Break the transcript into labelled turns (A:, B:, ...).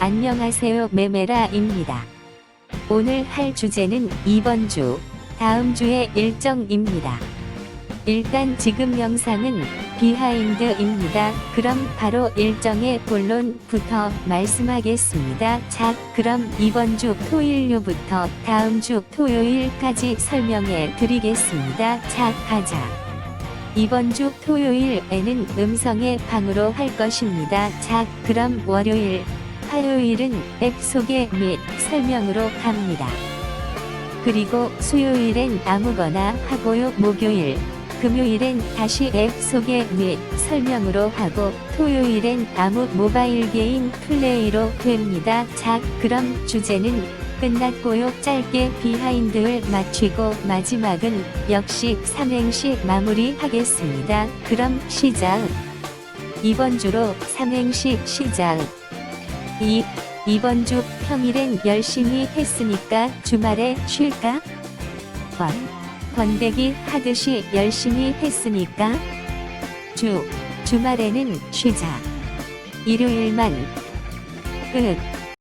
A: 안녕하세요 메메라입니다. 오늘 할 주제는 이번 주, 다음 주의 일정입니다. 일단 지금 영상은 비하인드입니다. 그럼 바로 일정의 본론부터 말씀하겠습니다. 자, 그럼 이번 주 토요일부터 다음 주 토요일까지 설명해 드리겠습니다. 자, 가자. 이번 주 토요일에는 음성의 방으로 할 것입니다. 자, 그럼 월요일, 화요일은 앱 소개 및 설명으로 갑니다. 그리고 수요일엔 아무거나 하고요. 목요일, 금요일엔 다시 앱 소개 및 설명으로 하고 토요일엔 아무 모바일 게임 플레이로 됩니다. 자, 그럼 주제는 끝났고요. 짧게 비하인드를 마치고 마지막은 역시 삼행시 마무리하겠습니다. 그럼 시작. 이번 주로 삼행시 시작. 이 이번 주 평일엔 열심히 했으니까 주말에 쉴까? 번 번데기 하듯이 열심히 했으니까 주 주말에는 쉬자. 일요일만 끝